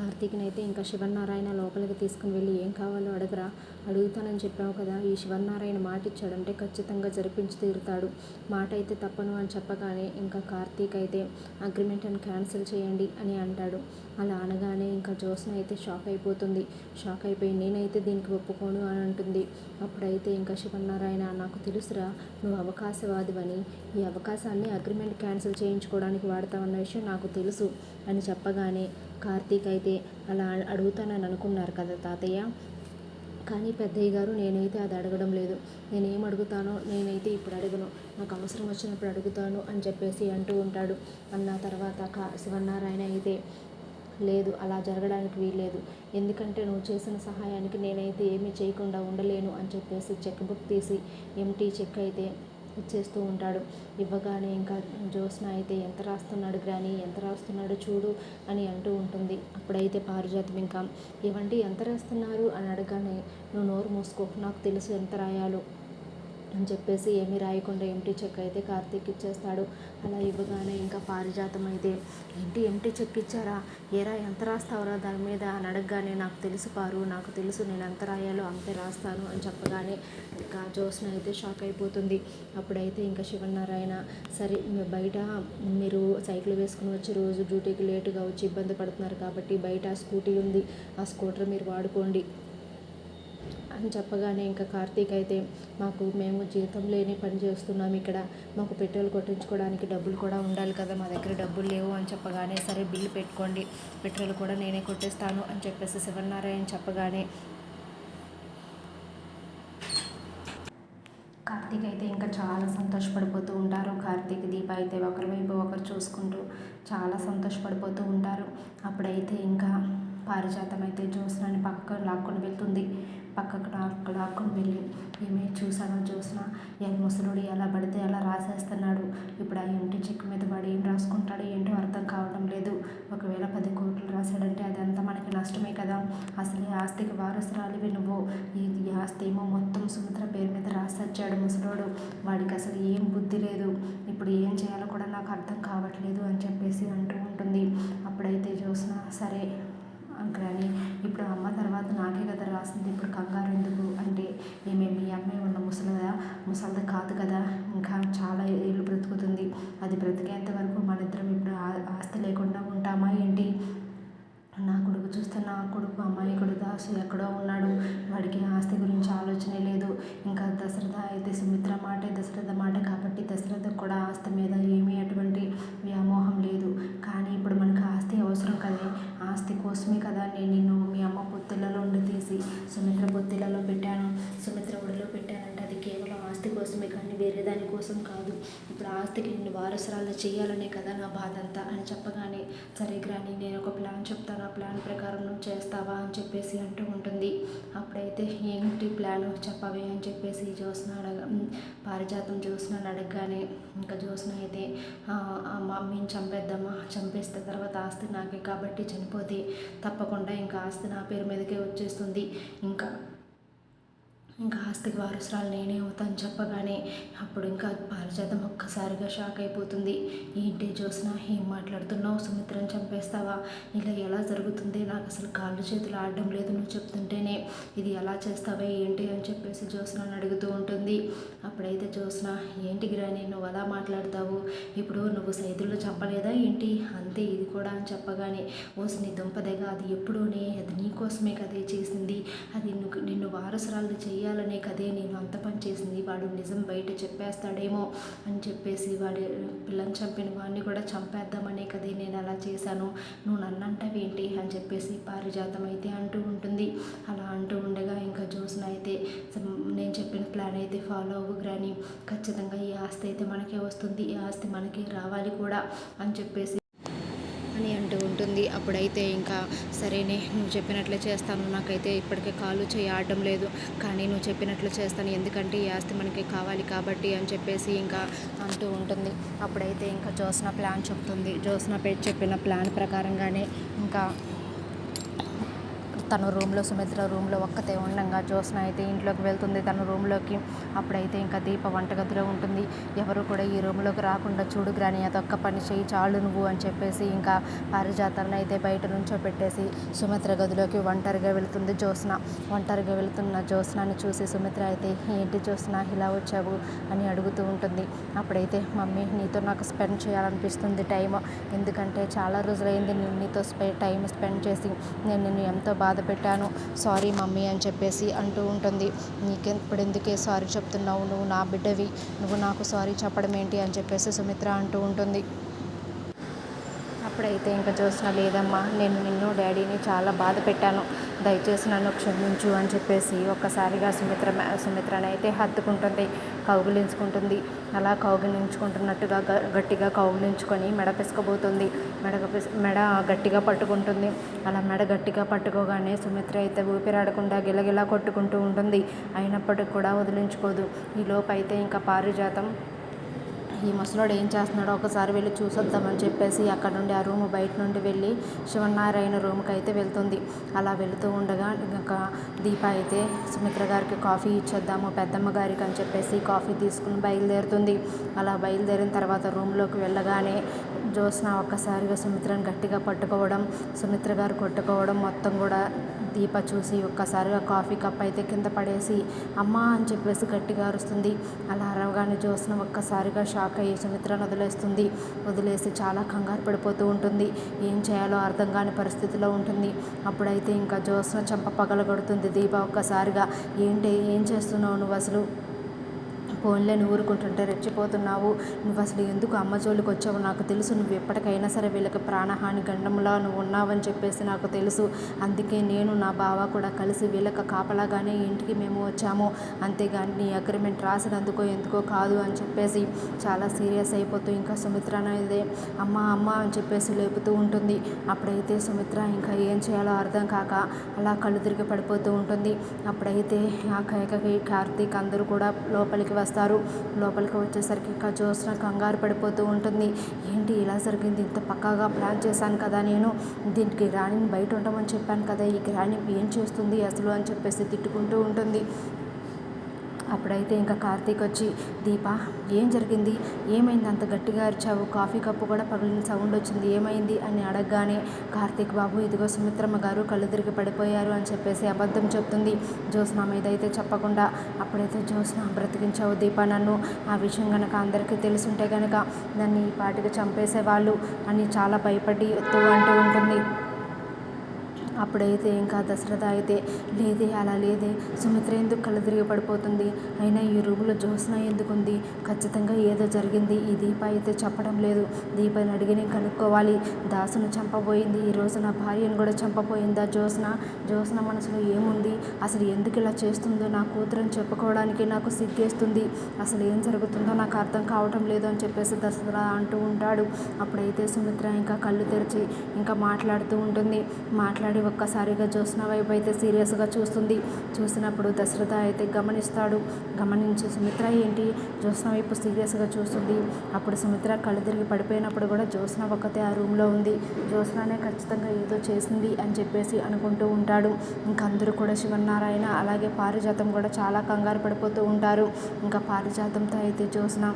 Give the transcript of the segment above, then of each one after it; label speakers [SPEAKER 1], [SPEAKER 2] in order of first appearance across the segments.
[SPEAKER 1] కార్తీక్ని అయితే ఇంకా శివనారాయణ లోపలికి తీసుకుని వెళ్ళి ఏం కావాలో అడగరా. అడుగుతానని చెప్పావు కదా ఈ శివనారాయణ మాట ఇచ్చాడంటే ఖచ్చితంగా జరిపించి తీరుతాడు. మాట అయితే తప్పను అని చెప్పగానే ఇంకా కార్తీక్ అయితే అగ్రిమెంట్ అని క్యాన్సిల్ చేయండి అని అంటాడు. అలా అనగానే ఇంకా జ్యోత్స్న అయితే షాక్ అయిపోతుంది. షాక్ అయిపోయి నేనైతే దీనికి ఒప్పుకోను అని అంటుంది. అప్పుడైతే ఇంకా శివనారాయణ నాకు తెలుసురా నువ్వు అవకాశవాదివని. ఈ అవకాశాన్ని అగ్రిమెంట్ క్యాన్సిల్ చేయించుకోవడానికి వాడతావన్న విషయం నాకు తెలుసు అని చెప్పగానే కార్తీక్ అయితే అలా అడుగుతానని అనుకున్నారు కదా తాతయ్య. కానీ పెద్దయ్య గారు నేనైతే అది అడగడం లేదు. నేనేం అడుగుతానో నేనైతే ఇప్పుడు అడగను. నాకు అవసరం వచ్చినప్పుడు అడుగుతాను అని చెప్పేసి అంటూ ఉంటాడు. అన్న తర్వాత కా శివనారాయణ అయితే లేదు అలా జరగడానికి వీల్లేదు. ఎందుకంటే నువ్వు చేసిన సహాయానికి నేనైతే ఏమీ చేయకుండా ఉండలేను అని చెప్పేసి చెక్ బుక్ తీసి ఎంటీ చెక్ అయితే ఇచ్చేస్తూ ఉంటాడు. ఇవ్వగానే ఇంకా జ్యోత్స్న అయితే ఎంత రాస్తున్నాడు గ్రాని ఎంత రాస్తున్నాడు చూడు అని అంటూ ఉంటుంది. అప్పుడైతే పారిజాతం ఇంకా ఇవ్వండి ఎంత రాస్తున్నారు? అని అడగానే నువ్వు నోరు మూసుకో నాకు తెలుసు ఎంత రాయాలో. అని చెప్పేసి ఏమీ రాయకుండా ఎంటీ చెక్ అయితే కార్తీక్ ఇచ్చేస్తాడు. అలా ఇవ్వగానే ఇంకా పారిజాతం అయితే ఏంటి ఎంటీ చెక్ ఇచ్చారా? ఏరా ఎంత రాస్తావురా దాని మీద? అని అడగగానే నాకు తెలుసు పారు నాకు తెలుసు నేను ఎంత రాయాలో అంతే రాస్తాను అని చెప్పగానే ఇంకా జోస్న అయితే షాక్ అయిపోతుంది. అప్పుడైతే ఇంకా శివనారాయణ సరే బయట మీరు సైకిల్ వేసుకుని వచ్చి రోజు డ్యూటీకి లేటుగా వచ్చి ఇబ్బంది పడుతున్నారు కాబట్టి బయట స్కూటీ ఉంది ఆ స్కూటర్ మీరు వాడుకోండి అని చెప్పగానే ఇంకా కార్తీక్ అయితే మాకు మేము జీతం లేని పని చేస్తున్నాం ఇక్కడ. మాకు పెట్రోల్ కొట్టించుకోవడానికి డబ్బులు కూడా ఉండాలి కదా. మా దగ్గర డబ్బులు లేవు అని చెప్పగానే సరే బిల్లు పెట్టుకోండి. పెట్రోల్ కూడా నేనే కొట్టేస్తాను అని చెప్పేసి శివనారాయణ చెప్పగానే కార్తీక్ అయితే ఇంకా చాలా సంతోషపడిపోతూ ఉంటారు. కార్తీక్ దీప అయితే ఒకరి వైపు ఒకరు చూసుకుంటూ చాలా సంతోషపడిపోతూ ఉంటారు. అప్పుడైతే ఇంకా పారిజాతం అయితే జ్యోత్స్నాని పక్కకు లాక్కొని వెళ్తుంది. పక్కకు లాక్ లాక్కొని వెళ్ళి. ఏమే చూసాను చూసినా ఏ ముసలుడు ఎలా పడితే అలా రాసేస్తున్నాడు. ఇప్పుడు ఆ ఇంటి చెక్ మీద పడి ఏం రాసుకుంటాడో ఏంటో అర్థం కావడం లేదు. ఒకవేళ పది కోట్లు రాశాడంటే అదంతా మనకి నష్టమే కదా. అసలు ఈ ఆస్తికి వారసురాలివి నువ్వు. ఈ ఈ ఆస్తి ఏమో మొత్తం సుమిత్ర పేరు మీద రాసొచ్చాడు ముసలోడు. వాడికి అసలు ఏం బుద్ధి లేదు. ఇప్పుడు ఏం చేయాలో కూడా నాకు అర్థం కావట్లేదు అని చెప్పేసి అంటూ ఉంటుంది. అప్పుడైతే చూసిన సరే కానీ ఇప్పుడు అమ్మ తర్వాత నాకే కదా రాసింది. ఇప్పుడు కంగారు ఎందుకు? అంటే ఏమే? మీ అమ్మాయి ఉన్న ముసలిదా? ముసలిది కాదు కదా. ఇంకా చాలా ఏళ్ళు బ్రతుకుతుంది. అది బ్రతికేంత వరకు మన ఇద్దరం ఇప్పుడు ఆస్తి లేకుండా ఉంటామా ఏంటి? నా కొడుకు చూస్తే నా కొడుకు అమ్మాయి కొడుకు దాసు ఎక్కడో ఉన్నాడు. వాడికి ఆస్తి గురించి ఆలోచనే లేదు ఇంకా దశరథ అయితే సుమిత్ర మాటే దశరథ మాట కాబట్టి దశరథకు కూడా ఆస్తి మీద ఏమీ అటువంటి వ్యామోహం లేదు కానీ ఇప్పుడు మనకు ఆస్తి అవసరం కదా ఆస్తి కోసమే కదా నేను నిన్ను మీ అమ్మ పొత్తిళ్ళలో ఉండి తీసి సుమిత్ర పొత్తిళ్ళలో పెట్టాను సుమిత్ర ఒడిలో పెట్టానంటే అది కేవలం ఆస్తి కోసమే కానీ వేరే దానికోసం కాదు ఇప్పుడు ఆస్తికి నిన్ను వారసురాలు చేయాలనే కదా నా బాధ అంతా అని చెప్పగానే సరే గ్రాని నేను ఒక ప్లాన్ చెప్తాను ఆ ప్లాన్ ప్రకారం వస్తావా అని చెప్పేసి అంటూ ఉంటుంది. అప్పుడైతే ఏంటి ప్లాన్? చెప్పవే అని చెప్పేసి జ్యోత్స్న అడగ పారిజాతం జ్యోత్స్నని అడగగానే ఇంకా జ్యోత్స్న అయితే మమ్మీని చంపేద్దామా? చంపేస్తే తర్వాత ఆస్తి నాకే కాబట్టి చనిపోతే తప్పకుండా ఇంకా ఆస్తి నా పేరు మీదకే వచ్చేస్తుంది. ఇంకా ఇంకా ఆస్తికి వారసురాలు నేనే అవుతాను చెప్పగానే అప్పుడు ఇంకా పారిజాతం ఒక్కసారిగా షాక్ అయిపోతుంది. ఏంటి జ్యోత్స్న ఏం మాట్లాడుతున్నావు? సుమిత్రని చంపేస్తావా? ఇలా ఎలా జరుగుతుంది? నాకు అసలు కాళ్ళు చేతులు ఆడడం లేదు నువ్వు చెప్తుంటేనే. ఇది ఎలా చేస్తావే? ఏంటి అని చెప్పేసి జ్యోత్స్నని అడుగుతూ ఉంటుంది. అప్పుడైతే జ్యోత్స్న ఏంటి గిరాని? నువ్వు అలా మాట్లాడతావు? ఇప్పుడు నువ్వు సైతుల్లో చంపలేదా ఏంటి? అంతే ఇది కూడా అని చెప్పగానే ఓసిని దుంపదగా అది ఎప్పుడూనే అది నీకోసమే కదే చేసింది. అది నిన్ను వారసురాలు చెయ్యాలి చేయాలనే కదే నేను అంత పని చేసింది. వాడు నిజం బయట చెప్పేస్తాడేమో అని చెప్పేసి వాడి పిల్లని చంపిన వాడిని కూడా చంపేద్దామనే కదే నేను అలా చేశాను. నువ్వు నన్ను అంటావేంటి అని చెప్పేసి పారిజాతం అయితే అంటూ ఉంటుంది. అలా అంటూ ఉండగా ఇంకా జ్యోత్స్న అయితే నేను చెప్పిన ప్లాన్ అయితే ఫాలో అవ్వు గ్రాని. ఖచ్చితంగా ఈ ఆస్తి అయితే మనకే వస్తుంది. ఈ ఆస్తి మనకి రావాలి కూడా అని చెప్పేసి ఉంటుంది. అప్పుడైతే ఇంకా సరేనే నువ్వు చెప్పినట్లే చేస్తాను. నాకైతే ఇప్పటికే కాలు చేయి ఆడడం లేదు. కానీ నువ్వు చెప్పినట్లు చేస్తాను. ఎందుకంటే ఈ ఆస్తి మనకి కావాలి కాబట్టి అని చెప్పేసి ఇంకా అంటూ ఉంటుంది. అప్పుడైతే ఇంకా జోస్న ప్లాన్ చెప్తుంది. జోస్న పేరు చెప్పిన ప్లాన్ ప్రకారంగానే ఇంకా తను రూమ్లో సుమిత్ర రూమ్లో ఒక్కతే ఉండగా. జ్యోత్స్న అయితే ఇంట్లోకి వెళ్తుంది. తన రూమ్లోకి. అప్పుడైతే ఇంకా దీప వంటగదిలో ఉంటుంది. ఎవరు కూడా ఈ రూమ్లోకి రాకుండా చూడు గ్రాని అదొక్క పని చేయి చాలు నువ్వు అని చెప్పేసి ఇంకా పారిజాతాన్ని అయితే బయట నుంచో పెట్టేసి సుమిత్ర గదిలోకి ఒంటరిగా వెళుతుంది జ్యోత్స్న. ఒంటరిగా వెళుతున్న జ్యోత్స్నాన్ని చూసి సుమిత్ర అయితే ఏంటి జ్యోత్స్న ఇలా వచ్చావు? అని అడుగుతూ ఉంటుంది. అప్పుడైతే మమ్మీ నీతో నాకు స్పెండ్ చేయాలనిపిస్తుంది టైం ఎందుకంటే చాలా రోజులైంది నేను నీతో స్పె టైం స్పెండ్ చేసి నేను నిన్ను ఎంతో బాధ పెట్టాను. సారీ మమ్మీ అని చెప్పేసి అంటూ ఉంటుంది. నీకే ఇప్పుడు ఎందుకే సారీ చెప్తున్నావు? నువ్వు నా బిడ్డవి. నువ్వు నాకు సారీ చెప్పడం ఏంటి అని చెప్పేసి సుమిత్ర అంటూ ఉంటుంది. ఇప్పుడైతే ఇంకా చూసిన లేదమ్మా నేను నిన్ను డాడీని చాలా బాధ పెట్టాను. దయచేసి నన్ను క్షమించు అని చెప్పేసి ఒక్కసారిగా సుమిత్ర మే- సుమిత్రని అయితే హత్తుకుంటుంది కౌగిలించుకుంటుంది. అలా కౌగిలించుకుంటున్నట్టుగా గ- గట్టిగా కౌగిలించుకొని మెడ పిసకబోతుంది. మెడ మెడ గట్టిగా పట్టుకుంటుంది. అలా మెడ గట్టిగా పట్టుకోగానే సుమిత్ర అయితే ఊపిరాడకుండా గిలగిలా కొట్టుకుంటూ ఉంటుంది. అయినప్పటికీ కూడా వదిలించుకోదు. ఈ అయితే ఇంకా పారిజాతం ఈ ముసలోడు ఏం చేస్తున్నాడో ఒకసారి వెళ్ళి చూసొద్దామని చెప్పేసి అక్కడ నుండి ఆ రూమ్ బయట నుండి వెళ్ళి శివనారాయణ రూమ్కి అయితే వెళ్తుంది. అలా వెళుతూ ఉండగా ఇంకా దీప అయితే సుమిత్ర గారికి కాఫీ ఇచ్చేద్దాము పెద్దమ్మ గారికి అని చెప్పేసి కాఫీ తీసుకుని బయలుదేరుతుంది. అలా బయలుదేరిన తర్వాత రూమ్లోకి వెళ్ళగానే జ్యోత్స్న ఒక్కసారిగా సుమిత్రను గట్టిగా పట్టుకోవడం సుమిత్ర గారు కొట్టుకోవడం మొత్తం కూడా దీప చూసి ఒక్కసారిగా కాఫీ కప్ అయితే కింద పడేసి అమ్మా అని చెప్పేసి గట్టిగా అరుస్తుంది. అలా అరవగానే జ్యోత్స్న ఒక్కసారిగా షాక్ అయ్యి సుమిత్రను వదిలేస్తుంది. వదిలేసి చాలా కంగారు పడిపోతూ ఉంటుంది. ఏం చేయాలో అర్థం కాని పరిస్థితిలో ఉంటుంది. అప్పుడైతే ఇంకా జ్యోత్స్న చెంప పగలగొడుతుంది దీప ఒక్కసారిగా. ఏంటి? ఏం చేస్తున్నావు నువ్వు అసలు? ఫోన్లే నువ్వు ఊరుకుంటుంటే రెచ్చిపోతున్నావు. నువ్వు అసలు ఎందుకు అమ్మ జోలికి వచ్చావు నాకు తెలుసు నువ్వు ఎప్పటికైనా సరే వీళ్ళకి ప్రాణహాని గండంలో నువ్వు ఉన్నావని చెప్పేసి నాకు తెలుసు. అందుకే నేను నా బావ కూడా కలిసి వీళ్ళకి కాపలాగానే ఇంటికి మేము వచ్చాము. అంతేగాని నీ అగ్రిమెంట్ రాసినందుకో ఎందుకో కాదు అని చెప్పేసి చాలా సీరియస్ అయిపోతూ ఇంకా సుమిత్ర అనేది అమ్మ అమ్మ అని చెప్పేసి లేపుతూ ఉంటుంది. అప్పుడైతే సుమిత్ర ఇంకా ఏం చేయాలో అర్థం కాక అలా కళ్ళు తిరిగి పడిపోతూ ఉంటుంది. అప్పుడైతే ఆ కైకకి కార్తీక్ అందరూ కూడా లోపలికి వస్తారు లోపలికి వచ్చేసరికి ఇంకా జ్యోత్స్న కంగారు పడిపోతూ ఉంటుంది. ఏంటి ఇలా జరిగింది? ఇంత పక్కాగా ప్లాన్ చేశాను కదా నేను. దీనికి రాణిని బయట ఉండమని చెప్పాను కదా. ఈ రాణి ఏం చేస్తుంది అసలు అని చెప్పేసి తిట్టుకుంటూ ఉంటుంది. అప్పుడైతే ఇంకా కార్తీక్ వచ్చి దీప ఏం జరిగింది? ఏమైంది? అంత గట్టిగా అరిచావు. కాఫీ కప్పు కూడా పగిలిన సౌండ్ వచ్చింది. ఏమైంది? అని అడగగానే కార్తీక్ బాబు ఇదిగో సుమిత్రమ్మ గారు కళ్ళు తిరిగి పడిపోయారు అని చెప్పేసి అబద్ధం చెప్తుంది జ్యోత్స్న మీద. అయితే చెప్పకుండా అప్పుడైతే జ్యోత్స్న బ్రతికించావు దీప నన్ను. ఆ విషయం కనుక అందరికీ తెలుసుంటే కనుక నన్ను ఈ పాటికి చంపేసేవాళ్ళు అని చాలా భయపడి తూ అంటూ ఉంటుంది. అప్పుడైతే ఇంకా దశరథ అయితే లేదే అలా లేదే. సుమిత్ర ఎందుకు కళ్ళు పడిపోతుంది? అయినా ఈ రూములో జ్యోత్స్న ఎందుకుంది? ఖచ్చితంగా ఏదో జరిగింది. ఈ దీప అయితే చెప్పడం లేదు. దీపని అడిగి నేను కనుక్కోవాలి. దాసును చంపబోయింది. ఈరోజు నా భార్యను కూడా చంపబోయిందా జ్యోత్స్న? జ్యోత్స్న మనసులో ఏముంది? అసలు ఎందుకు ఇలా చేస్తుందో నా కూతురని చెప్పుకోవడానికి నాకు సిగ్గేస్తుంది. అసలు ఏం జరుగుతుందో నాకు అర్థం కావటం లేదు అని చెప్పేసి దశరథ అంటూ ఉంటాడు. అప్పుడైతే సుమిత్ర ఇంకా కళ్ళు తెరిచి ఇంకా మాట్లాడుతూ ఉంటుంది. మాట్లాడి ఒక్కసారిగా జ్యోత్స్న వైపు అయితే సీరియస్గా చూస్తుంది. చూసినప్పుడు దశరథ అయితే గమనిస్తాడు. గమనించి సుమిత్ర ఏంటి? జ్యోత్స్న వైపు సీరియస్గా చూస్తుంది. అప్పుడు సుమిత్ర కళ్ళు తిరిగి పడిపోయినప్పుడు కూడా జ్యోత్స్న ఒక్కతే ఆ రూమ్లో ఉంది. జ్యోత్స్ననే ఖచ్చితంగా ఏదో చేసింది అని చెప్పేసి అనుకుంటూ ఉంటాడు. ఇంకా అందరూ కూడా శివనారాయణ అలాగే పారిజాతం కూడా చాలా కంగారు పడిపోతూ ఉంటారు. ఇంకా పారిజాతంతో అయితే జ్యోత్స్న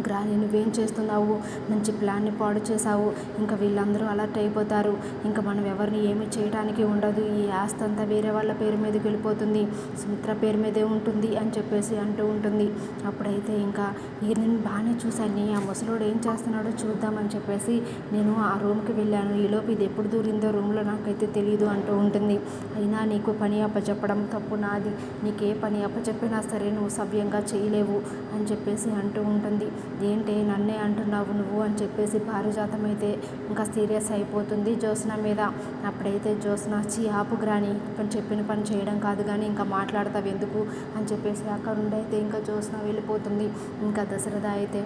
[SPEAKER 1] గ్రాని నువ్వేం చేస్తున్నావు? మంచి ప్లాన్ని పాడు చేసావు ఇంకా వీళ్ళందరూ అలర్ట్ అయిపోతారు. ఇంకా మనం ఎవరిని ఏమి చేయడానికి ఉండదు. ఈ ఆస్తి అంతా వేరే వాళ్ళ పేరు మీదకి వెళ్ళిపోతుంది సుమిత్ర పేరు మీదే ఉంటుంది అని చెప్పేసి అంటూ ఉంటుంది. అప్పుడైతే ఇంకా నేను బాగానే చూశాను. ఆ ముసలోడు ఏం చేస్తున్నాడో చూద్దామని చెప్పేసి నేను ఆ రూమ్కి వెళ్ళాను. ఈలోపు ఇది ఎప్పుడు దూరిందో రూమ్లో నాకైతే తెలియదు అంటూ ఉంటుంది. అయినా నీకు పని అప్పచెప్పడం తప్పు నాది. నీకే పని అప్పచెప్పినా సరే నువ్వు సవ్యంగా చేయలేవు అని చెప్పేసి అంటూ ఉంటుంది. ఏంటి నన్నే అంటున్నావు నువ్వు అని చెప్పేసి పారిజాతం అయితే ఇంకా సీరియస్ అయిపోతుంది జ్యోత్స్న మీద. అప్పుడైతే జ్యోత్స్న చీ ఆపు గ్రాని పని చెప్పిన పని చేయడం కాదు కానీ ఇంకా మాట్లాడతావు ఎందుకు? అని చెప్పేసి అక్కడ ఉండైతే ఇంకా జ్యోత్స్న వెళ్ళిపోతుంది. ఇంకా దశరథ అయితే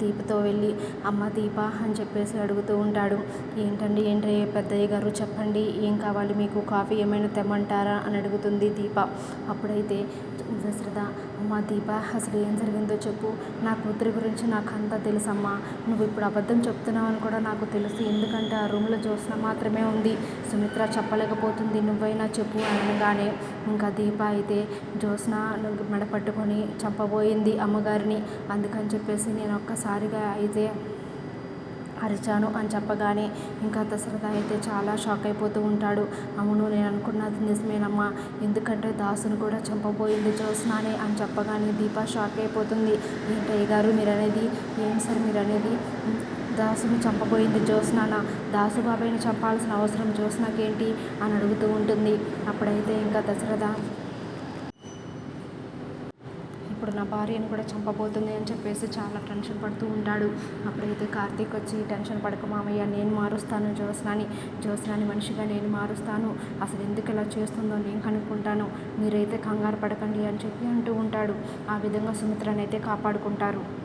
[SPEAKER 1] దీపతో వెళ్ళి అమ్మ దీప అని చెప్పేసి అడుగుతూ ఉంటాడు. ఏంటండి ఏంటి పెద్దయ్య గారు చెప్పండి ఏం కావాలి మీకు? కాఫీ ఏమైనా తెమ్మంటారా? అని అడుగుతుంది దీప. అప్పుడైతే దశరథ అమ్మా దీప అసలు ఏం జరిగిందో చెప్పు. నా కూతురి గురించి నాకు అంతా తెలుసమ్మా. నువ్వు ఇప్పుడు అబద్ధం చెప్తున్నావని కూడా నాకు తెలుసు. ఎందుకంటే ఆ రూమ్లో జ్యోత్స్న మాత్రమే ఉంది. సుమిత్ర చెప్పలేకపోతుంది. నువ్వైనా చెప్పు అనగానే ఇంకా దీప అయితే జ్యోత్స్న మెడ పట్టుకొని చంపబోయింది అమ్మగారిని. అందుకని చెప్పేసి నేను ఒక్కసారిగా అయితే అరిచాను అని చెప్పగానే ఇంకా దశరథ అయితే చాలా షాక్ అయిపోతూ ఉంటాడు. అవును నేను అనుకున్నది నిజమేనమ్మా. ఎందుకంటే దాసును కూడా చంపబోయింది జ్యోత్స్నానే అని చెప్పగానే దీప షాక్ అయిపోతుంది. ఏంటయ్య గారు మీరు అనేది ఏం సార్ మీరు అనేది దాసుని చంపబోయింది జ్యోత్స్నాన? దాసు బాబాయ్ని చంపాల్సిన అవసరం జ్యోత్స్నాకేంటి? అని అడుగుతూ ఉంటుంది. అప్పుడైతే ఇంకా దశరథ ఇప్పుడు నా భార్యను కూడా చంపబోతుంది అని చెప్పేసి చాలా టెన్షన్ పడుతూ ఉంటాడు. అప్పుడైతే కార్తీక్ వచ్చి టెన్షన్ పడక మామయ్య నేను మారుస్తాను జ్యోత్స్నాని. జ్యోత్స్నాని మనిషిగా నేను మారుస్తాను. అసలు ఎందుకు ఇలా చేస్తుందో నేను కనుక్కుంటాను. మీరైతే కంగారు పడకండి అని చెప్పి అంటూ ఉంటాడు. ఆ విధంగా సుమిత్రనైతే కాపాడుకుంటారు.